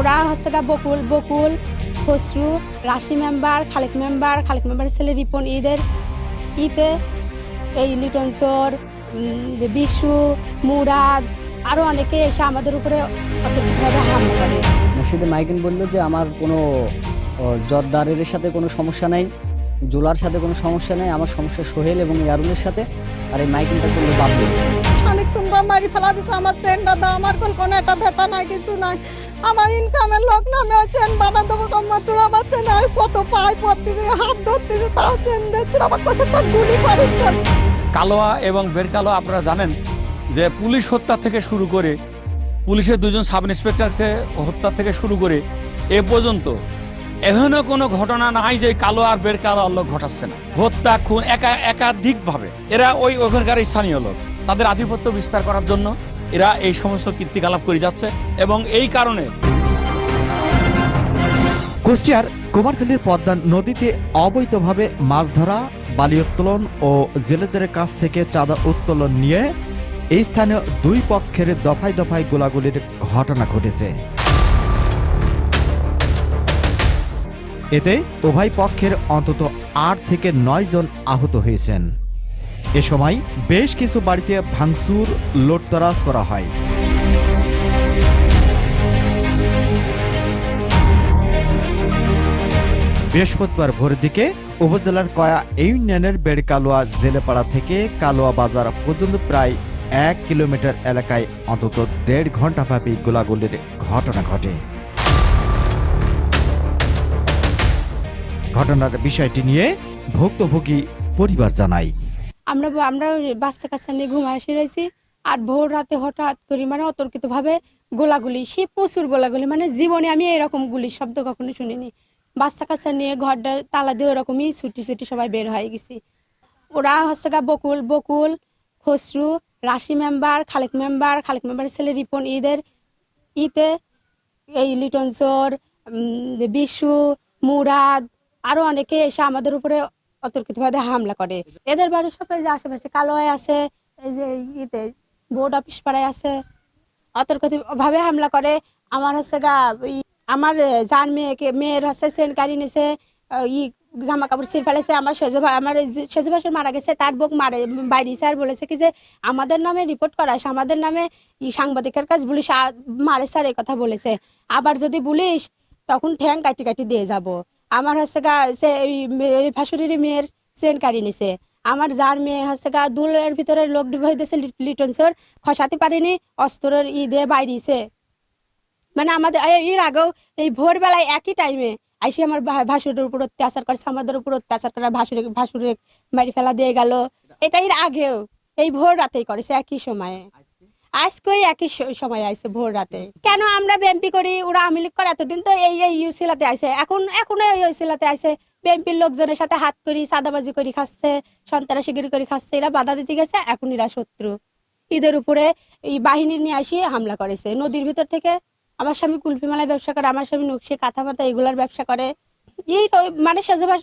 ওরা হচ্ছে গা Bakul Bakul, Khasru, Rashi member, Khalek member Khalek member ছেলে রিপন, ঈদের ঈদে এই লিটন চোর বিশু, মুরাদ আরও অনেকে এসে আমাদের উপরে হামলা করে। মাইকিন বলল যে, আমার কোনো জর্দারের সাথে কোনো সমস্যা নাই। জোলার সাথে কোনো সমস্যা নেই আমার সমস্যা সোহেল এবং ইয়ারুলের সাথে আর এই মাইকিংটা করল বাবলু শানিক তোমরা মারি ফেলা দিছো আমার চেনটা দাও আমার কোন কোনো একটা ভেটা নাই কিছু নাই। আমার ইনকামের লোক নামে চেন বানা দেবো কম্মা তোর আমার চেন আর কত পাই পড়তেছে হাত ধরতেছে তাও চেন দিচ্ছে আমার কাছে তো গুলি করিস কালোয়া এবং বেরকালোয়া আপনারা জানেন যে পুলিশ হত্যা থেকে শুরু করে পুলিশের দুজন সাব ইন্সপেক্টরকে হত্যা থেকে শুরু করে এ পর্যন্ত এখনও কোনো ঘটনা নাই যে কালো আর বেরকালো লোক ঘটাচ্ছে না। হত্যা খুন একা একাধিকভাবে। এরা ওই ওখানকার স্থানীয় লোক। তাদের আধিপত্য বিস্তার করার জন্য এরা এই সমস্ত কীর্তিকলাপ করে যাচ্ছে এবং এই কারণে কুষ্টিয়ার কুমারখালীর পদ্মা নদীতে অবৈধভাবে মাছ ধরা, বালি উত্তোলন ও জেলেদের কাছ থেকে চাঁদা উত্তোলন নিয়ে এই স্থানীয় দুই পক্ষের দফায় দফায় গোলাগুলির ঘটনা ঘটেছে। এতে উভয় পক্ষের অন্তত আট থেকে নয় জন আহত হয়েছেন। এ সময় বেশ কিছু বাড়িতে ভাঙচুর, লোটতরাজ করা হয়। বৃহস্পতিবার ভোরের দিকে উপজেলার কয়া ইউনিয়নের বেড়কালোয়া জেলেপাড়া থেকে কালোয়া বাজার পর্যন্ত প্রায় এক কিলোমিটার এলাকায় অন্তত দেড় ঘন্টাব্যাপী গোলাগুলির ঘটনা ঘটে। ঘটনার বিষয়টি নিয়ে ভুক্তভোগী পরিবার জানায়। আমরা আমরা বাচ্চা কাচ্চা নিয়ে ঘুমায় এসে রয়েছি আর ভোর রাতে হঠাৎ করি মানে অতর্কিতভাবে গোলাগুলি, সে প্রচুর গোলাগুলি মানে জীবনে আমি এরকম গুলির শব্দ কখনো শুনিনি। বাচ্চা কাচ্চা নিয়ে ঘরটা তালা দিয়ে ওরকমই ছুটি ছুটি সবাই বের হয়ে গেছি। ওরা হচ্ছে গা বকুল বকুল, খসরু, রাশি মেম্বার, খালেক মেম্বার, খালেক মেম্বারের ছেলে রিপন, ঈদের ঈদে এই লিটন চোর বিশু, মুরাদ আরও অনেকে এসে আমাদের উপরে অতর্কিতভাবে হামলা করে। এদের বাড়ি সবাই যে আশেপাশে কালোয় আছে এই যে ইতে বোর্ড অফিস পাড়ায় আছে অতর্কিত ভাবে হামলা করে। আমার হচ্ছে গা আমার যার মেয়েকে মেয়ের হচ্ছে সেন গাড়ি নিছে ই জামা কাপড় ছিঁড়ে ফেলেছে। আমার সেজো আমার সেজো ভাষণ মারা গেছে তার বুক মারে বাইরে স্যার বলেছে কি যে আমাদের নামে রিপোর্ট করা আছে, আমাদের নামে ই সাংবাদিকের কাজ আ- মারে স্যার এই কথা বলেছে। আবার যদি বলিস তখন ঠ্যাং কাটি কাটি দিয়ে যাব। আমার হচ্ছে গা, সে ভাসুরের মেয়ের চেন কারি নিছে। আমার যার মেয়ে হচ্ছে গা, দুলের ভিতরে লোক ঢুকাই দিয়েছে লিটন সর খসাতে পারেনি, অস্ত্রের ই দিয়ে বাইরিছে। মানে আমাদের এর আগেও এই ভোরবেলায় একই টাইমে আইসে আমার ভাসুরের উপর অত্যাচার করছে, আমাদের উপর অত্যাচার করা ভাসুরে ভাসুরে মারি ফেলা দিয়ে গেল। এটা এর আগেও, এই ভোর রাতেই করেছে একই সময়ে। আজকে একই সময় আইছে ভোর রাতে। কেন আমরা বিএমপি করি? ওরা আওয়ামী লীগ করে এতদিন তো এই এই ইউসিলাতে আইছে। এখন, এখনও এই ইউসিলাতে আইছে। বিএমপির লোকজনের সাথে হাত করি সাদাবাজি করি, খাচ্ছে সন্ত্রাসীগিরি করে, খাচ্ছে, এরা বাধা দিতে গেছে এখন এরা শত্রু। ঈদের উপরে এই বাহিনী নিয়ে আসি, হামলা করেছে। নদীর ভিতর থেকে আমার স্বামী কুলফি মালায় ব্যবসা করে, আমার স্বামী নকশি কাঁথা মাথা এগুলার ব্যবসা করে। এই মানে সেজবাস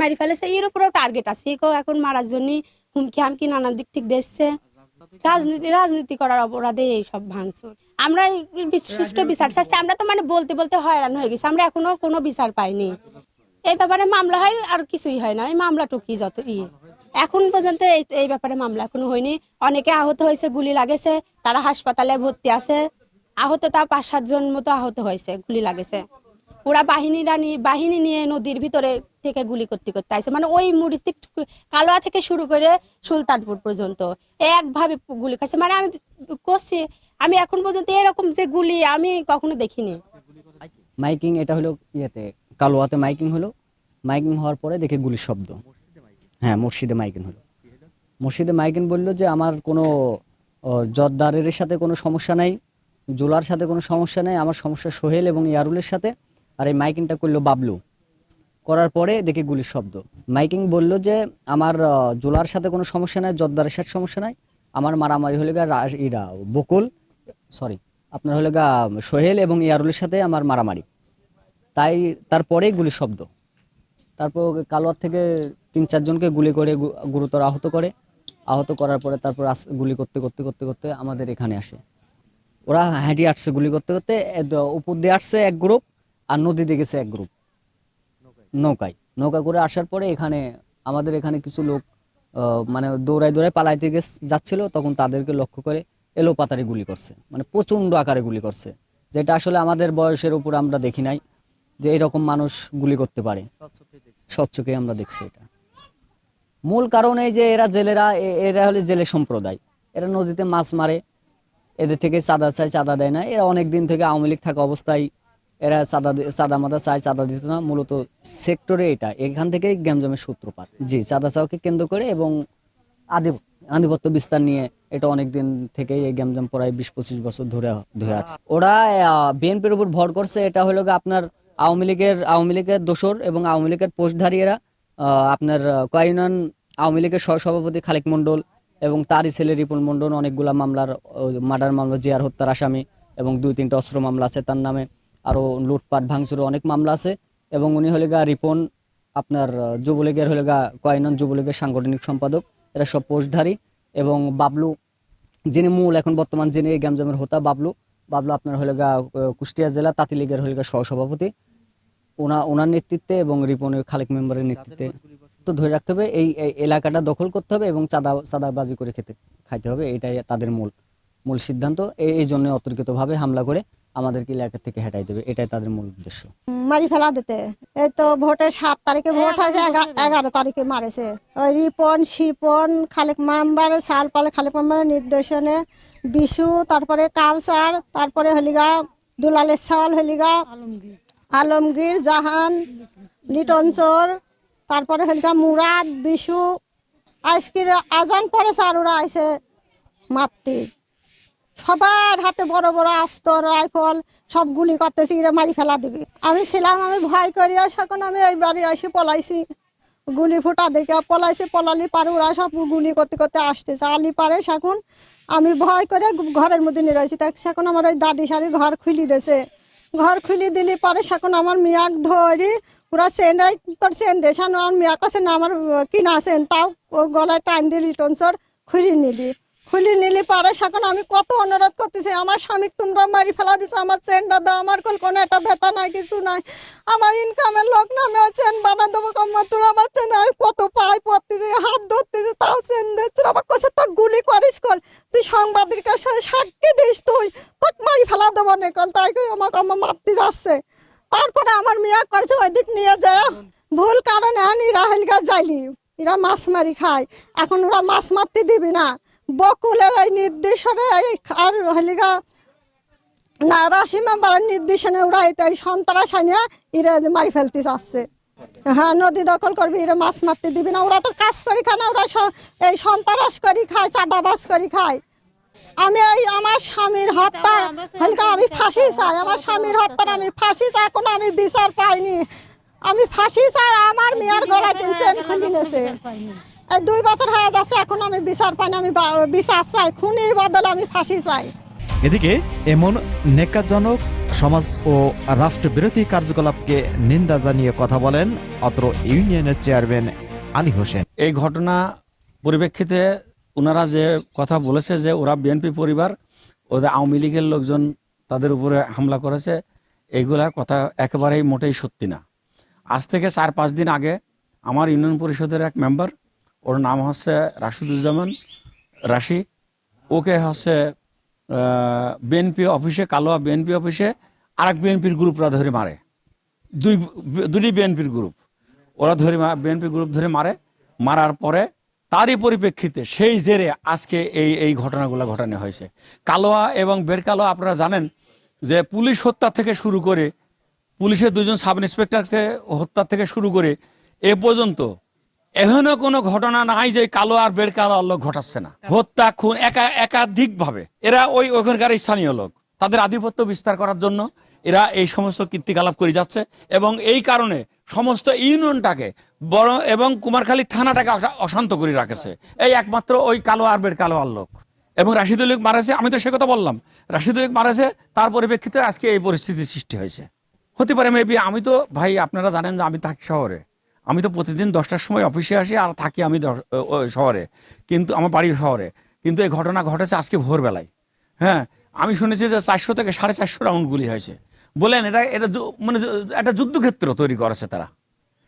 মারি ফেলেছে, এর উপরেও টার্গেট আছে। এখন মারার জন্য হুমকি হামকি নানান দিক থেকে দেখছে রাজনীতি রাজনীতি করার অপরাধে এইসব ভাঙচুর। আমরা সুষ্ঠু বিচার চাচ্ছি আমরা তো মানে বলতে বলতে হয়রান হয়ে গেছি। আমরা এখনও কোনো বিচার পাইনি। এই ব্যাপারে মামলা হয় আর কিছুই হয় না। এই মামলাটুকি যত ইয়ে এখন পর্যন্ত এই এই ব্যাপারে মামলা এখনও হয়নি। অনেকে আহত হয়েছে গুলি লাগেছে। তারা হাসপাতালে ভর্তি আছে। আহত তা পাঁচ সাতজন মতো আহত হয়েছে গুলি লাগেছে। ওরা বাহিনীরা নিয়ে বাহিনী নিয়ে নদীর ভিতরে থেকে গুলি করতে করতে আসে মানে ওই মুড়ি থেকে কালোয়া থেকে শুরু করে সুলতানপুর পর্যন্ত একভাবে গুলি খাচ্ছে মানে আমি করছি আমি এখন পর্যন্ত এরকম যে গুলি আমি কখনো দেখিনি। মাইকিং এটা হলো ইয়েতে, কালোয়াতে মাইকিং হলো। মাইকিং হওয়ার পরে দেখে গুলির শব্দ। হ্যাঁ মসজিদে মাইকিং হলো। মসজিদে মাইকিং বলল যে, আমার কোনো জর্দারের সাথে কোনো সমস্যা নাই, জোলার সাথে কোনো সমস্যা নেই, আমার সমস্যা সোহেল এবং ইয়ারুলের সাথে। আর এই মাইকিংটা করল বাবলু। করার পরে দেখি গুলির শব্দ। মাইকিং বলল যে, আমার জোলার সাথে কোনো সমস্যা নাই, জর্দারের সাথে সমস্যা নাই। আমার মারামারি হলে গা ইরা, বকুল, সরি, আপনার হলে গা সোহেল এবং ইয়ারুলের সাথে আমার মারামারি। তাই, তারপরেই গুলির শব্দ। তারপর কালোয়ার থেকে তিন চারজনকে গুলি করে গুরুতর আহত করে। আহত করার পরে তারপর গুলি করতে করতে করতে করতে আমাদের এখানে আসে। ওরা হাঁটি আসছে গুলি করতে করতে উপর দিয়ে আসছে এক গ্রুপ আর নদীতে গেছে এক গ্রুপ। নৌকায়। নৌকা করে আসার পরে এখানে আমাদের এখানে কিছু লোক মানে দৌড়ায় দৌড়ায় পালাইতে যাচ্ছিল, তখন তাদেরকে লক্ষ্য করে এলো পাতারে গুলি করছে। মানে প্রচণ্ড আকারে গুলি করছে। যেটা আসলে আমাদের বয়সের উপর আমরা দেখি নাই যে এরকম মানুষ গুলি করতে পারে। স্বচ্ছকে আমরা দেখছি এটা। মূল কারণ এই যে এরা জেলেরা এরা হলে জেলে সম্প্রদায়। এরা নদীতে মাছ মারে, এদের থেকে চাঁদা চায়, চাঁদা দেয় না। এরা অনেক দিন থেকে আওয়ামী লীগ থাকা অবস্থায় এরা চাঁদা চাঁদা মাদা চায় চাঁদা দিত না, মূলত সেক্টরে এটা। এখান থেকে গ্যামজামের সূত্রপাত। জি চাঁদা চাওকে কেন্দ্র করে এবং আদি আধিপত্য বিস্তার নিয়ে এটা অনেক দিন থেকে এই গ্যামজাম প্রায় বিশ পঁচিশ বছর ধরে ধরে আসছে ওরা বিএনপির উপর ভর করছে, এটা হলো আপনার আওয়ামী লীগের আওয়ামী লীগের দোসর এবং আওয়ামী লীগের পোস্টধারীরা আপনার কয়েকজন আওয়ামী লীগের সহসভাপতি খালেক মন্ডল এবং তারই ছেলে রিপন মন্ডল অনেকগুলা মামলার মার্ডার মামলা, জিয়ার হত্যার আসামি এবং দুই তিনটা অস্ত্র মামলা আছে তার নামে। আরও লুটপাট, ভাঙচুরের অনেক মামলা আছে এবং উনি হলে গা রিপন, আপনার যুবলীগের হলে গা কয়েকজন যুবলীগের সাংগঠনিক সম্পাদক। এরা সব পোস্টধারী এবং বাবলু, যিনি মূল এখন বর্তমান যিনি এই গ্যামজামের হোতা, বাবলু। বাবলু আপনার হলে গা কুষ্টিয়া জেলা তাঁতি লীগের হলে গা সহসভাপতি। ওনা, ওনার নেতৃত্বে এবং রিপনের খালেক মেম্বারের নেতৃত্বে। তো ধরে রাখতে হবে, এই এলাকাটা দখল করতে হবে এবং চাঁদা, চাঁদাবাজি করে খেতে, খাইতে হবে, এটাই তাদের মূল মূল সিদ্ধান্ত। এই জন্য অতর্কিতভাবে হামলা করে আমাদেরকে এলাকা থেকে হেঁটাই দেবে এটাই তাদের মূল উদ্দেশ্য। মারি ফেলা দিতে। এই তো ভোটের সাত তারিখে ভোট হয়েছে এগা- এগারো তারিখে মারেছে। ওই রিপন শিপন খালেক মেম্বার সাল পালে খালেক মেম্বারের নির্দেশনে বিশু তারপরে কাউসার তারপরে হলিগা দুলালের সাল হলিগা আলমগীর জাহান লিটন চোর তারপরে হলিগা মুরাদ বিশু আজকের আজান পড়েছে আর ওরা আইসে মারতে সবার হাতে বড় বড় আস্তর রাইফল সব গুলি করতেছি, এরা মারি ফেলা দিবি। আমি ছিলাম, আমি ভয় করি এখন আমি এই বাড়ি এসে পলাইছি, গুলি ফুটা দেখে পলাইছি, পলালি পারে, ওরা সব গুলি করতে করতে আসতেছে। আলি পারে এখন আমি ভয় করে ঘরের মধ্যে নিয়ে রয়েছি তাই এখন আমার ওই দাদি শাড়ি ঘর খুলি দিয়েছে। ঘর খুলি দিলি পরে এখন আমার মিয়াক ধরি, ওরা চেন তোর চেন দেশানো আমার মিয়া কাছে না, আমার কিনা চেন তাও গলায় টাইম দিয়ে রিটর্ন সর খুলি নিলি। খুলি নিলি পারে এখন আমি কত অনুরোধ করতেছি, আমার স্বামী তোমরা মারি ফেলা দিছো, আমার চেনটা দাও, আমার কোন কোনো একটা ভেটা নাই, কিছু নাই। আমার ইনকামের লোক না নামে চেন বানা দেবো, কম্মা, তোর আমার চেন আমি কত পাই পড়তেছি, হাত ধরতেছি, তাও চেন দিচ্ছে আমার কাছে তো গুলি করিস কল তুই সাংবাদিকের সাথে সাক্ষী দিস তুই তোকে মারি ফেলা দেবো না কল তাই আমাকে আমার মারতে যাচ্ছে। তারপরে আমার মিয়া করছে, ওই দিক নিয়ে যায় ভুল কারণে আনি রাহেল গাছ যাইলি, এরা মাছ মারি খায়, এখন ওরা মাছ মারতে দিবি না। বকুলের এই নির্দেশনে এই আর হলিগা না রাশি মেম্বারের নির্দেশনে ওরা এই সন্ত্রাস আনিয়া এরা মারি ফেলতে চাচ্ছে হ্যাঁ নদী দখল করবি এরা মাছ মারতে দিবি না ওরা তো কাজ করি খায় না ওরা এই সন্ত্রাস করি খায় চাঁদাবাজ করি খায়। আমি এই আমার স্বামীর হত্যার হালকা আমি ফাঁসি চাই আমার স্বামীর হত্যার আমি ফাঁসি চাই এখনও আমি বিচার পাইনি। আমি ফাঁসি চাই আমার মেয়ের গলায় তিন চেন খুলি নেছে। দুই বছর হয়ে যাচ্ছে এখন আমি বিচার পাইনি আমি বা- বিচার চাই খুনির বদলে আমি ফাঁসি চাই। এদিকে এমন নেকাজনক সমাজ ও রাষ্ট্রবিরোধী কার্যকলাপকে নিন্দা জানিয়ে কথা বলেন অত্র ইউনিয়নের চেয়ারম্যান আলী হোসেন। এই ঘটনা পরিপ্রেক্ষিতে ওনারা যে কথা বলেছে যে ওরা বিএনপি পরিবার ওদের আওয়ামী লীগের লোকজন তাদের উপরে হামলা করেছে এইগুলা কথা একেবারেই মোটেই সত্যি না। আজ থেকে চার পাঁচ দিন আগে আমার ইউনিয়ন পরিষদের এক মেম্বার ওর নাম হচ্ছে রাশিদুজ্জামান রাশি। ওকে হচ্ছে বিএনপি অফিসে, কালোয়া বিএনপি অফিসে আরেক বিএনপির গ্রুপরা ধরে মারে। দুই, দুটি বিএনপির গ্রুপ ওরা ধরে বিএনপি গ্রুপ ধরে মারে। মারার পরে তারই পরিপ্রেক্ষিতে সেই জেরে আজকে এই এই ঘটনাগুলো ঘটানো হয়েছে। কালোয়া এবং বেরকালোয়া আপনারা জানেন যে পুলিশ হত্যা থেকে শুরু করে, পুলিশের দুজন সাব ইন্সপেক্টরকে হত্যা থেকে শুরু করে এ পর্যন্ত এখনও কোনো ঘটনা নাই যে কালো আর বের কালো লোক ঘটাচ্ছে না। হত্যা খুন একা একাধিকভাবে। এরা ওই ওখানকার স্থানীয় লোক। তাদের আধিপত্য বিস্তার করার জন্য এরা এই সমস্ত কীর্তিকলাপ করে যাচ্ছে এবং এই কারণে সমস্ত ইউনিয়নটাকে বড় এবং কুমারখালী থানাটাকে অশান্ত করে রাখেছে। এই একমাত্র ওই কালো আর বের কালো আর লোক এবং রাশিদুল হক মারেছে আমি তো সে কথা বললাম। রাশিদুল হক মারেছে তার পরিপ্রেক্ষিতে আজকে এই পরিস্থিতির সৃষ্টি হয়েছে। হতে পারে মেবি আমি তো, ভাই, আপনারা জানেন যে আমি থাকি শহরে। আমি তো প্রতিদিন দশটার সময় অফিসে আসি আর থাকি আমি শহরে। কিন্তু আমার বাড়ির শহরে। কিন্তু এই ঘটনা ঘটেছে আজকে ভোরবেলায়। হ্যাঁ আমি শুনেছি যে চারশো থেকে সাড়ে চারশো রাউন্ড গুলি হয়েছে। বলেন, এটা এটা মানে একটা যুদ্ধক্ষেত্র তৈরি করেছে তারা।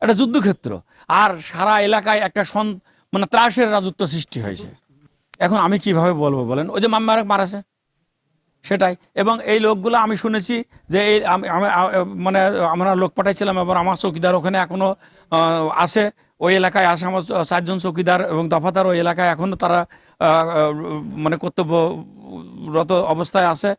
একটা যুদ্ধক্ষেত্র। আর সারা এলাকায় একটা সন মানে ত্রাসের রাজত্ব সৃষ্টি হয়েছে। এখন আমি কীভাবে বলব বলেন? ওই যে মাম্মারে মারাছে। সেটাই। এবং এই লোকগুলো আমি শুনেছি যে এই মানে আমরা লোক পাঠাইছিলাম এবার আমার চৌকিদার ওখানে এখনও আহ, আছে। ওই এলাকায় আসে আমার চারজন চৌকিদার এবং দফাদার ওই এলাকায় এখনও তারা মানে কর্তব্যরত অবস্থায় আছে।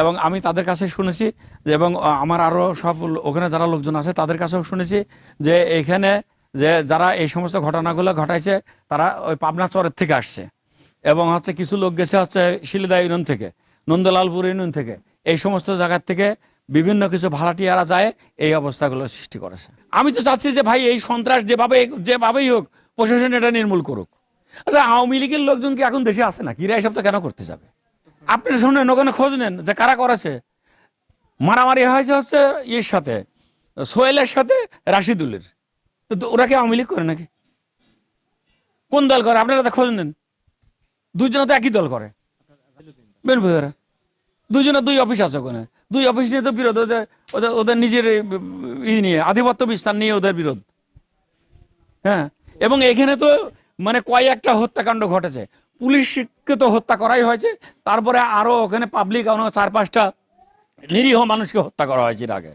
এবং আমি তাদের কাছে শুনেছি যে এবং আমার আরও সব ওখানে যারা লোকজন আছে তাদের কাছেও শুনেছি যে এখানে যে যারা এই সমস্ত ঘটনাগুলো ঘটাইছে তারা ওই পাবনা চরের থেকে আসছে। এবং হচ্ছে কিছু লোক গেছে হচ্ছে শিলিদা ইউনিয়ন থেকে। নন্দলালপুর ইউনিয়ন থেকে। এই সমস্ত জায়গার থেকে বিভিন্ন কিছু ভাড়াটিয়ারা যায়, এই অবস্থাগুলো সৃষ্টি করেছে। আমি তো চাচ্ছি যে ভাই, এই সন্ত্রাস যেভাবে, যেভাবেই হোক, প্রশাসন এটা নির্মূল করুক। আচ্ছা আওয়ামী লীগের লোকজন কি এখন দেশে আসে না কিরা এসব তো কেন করতে যাবে? আপনি শুনেন, ওখানে খোঁজ নেন যে কারা করেছে। মারামারি হয়েছে হচ্ছে ইয়ের সাথে, সোহেলের সাথে, রাশিদুলের। তো ওরা কি আওয়ামী লীগ করে নাকি? কোন দল করে? আপনারা তো খোঁজ নেন। দুইজনে তো একই দল করে। বেন ভাইয়েরা দুজনে দুই অফিস আছে ওখানে। দুই অফিস নিয়ে তো বিরোধ, ওদের ওদের ওদের নিজের ই নিয়ে, আধিপত্য বিস্তার নিয়ে ওদের বিরোধ। হ্যাঁ? এবং এখানে তো মানে কয়েকটা হত্যাকাণ্ড ঘটেছে। পুলিশকে তো হত্যা করাই হয়েছে। তারপরে আরও ওখানে পাবলিক চার পাঁচটা নিরীহ মানুষকে হত্যা করা হয়েছে আগে।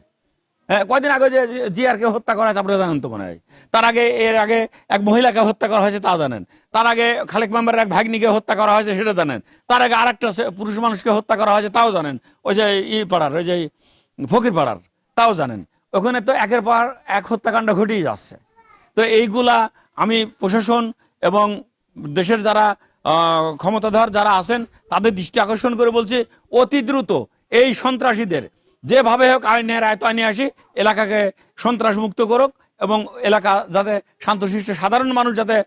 হ্যাঁ কয়দিন আগে যে জিআরকে হত্যা করা হয়েছে আপনারা জানেন তো মনে হয়। তার আগে, এর আগে এক মহিলাকে হত্যা করা হয়েছে, তাও জানেন। তার আগে খালেক মেম্বারের এক ভাগ্নিকে হত্যা করা হয়েছে, সেটা জানেন। তার আগে আরেকটা পুরুষ মানুষকে হত্যা করা হয়েছে, তাও জানেন। ওই যে ই পাড়ার, ওই যে ফকির পাড়ার, তাও জানেন। ওখানে তো একের পর এক হত্যাকাণ্ড ঘটেই যাচ্ছে। তো এইগুলা আমি প্রশাসন এবং দেশের যারা ক্ষমতাধর যারা আছেন, তাদের দৃষ্টি আকর্ষণ করে বলছি, অতি দ্রুত এই সন্ত্রাসীদের যেভাবে হোক আইনের আয়তায় নিয়ে আসি, এলাকাকে সন্ত্রাস মুক্ত করুক এবং এলাকা যাতে শান্তশিষ্ট, সাধারণ মানুষ যাতে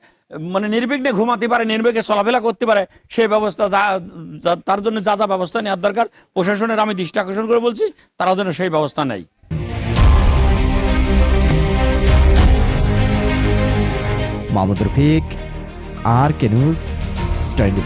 মানে নির্বিঘ্নে ঘুমাতে পারে, নির্বিঘ্নে চলাফেরা করতে পারে, সেই ব্যবস্থা তার জন্য যা যা ব্যবস্থা নেওয়ার দরকার, প্রশাসনের আমি দৃষ্টি আকর্ষণ করে বলছি, তারা যেন সেই ব্যবস্থা নেয়। Mahmud Rafiq, R K news twenty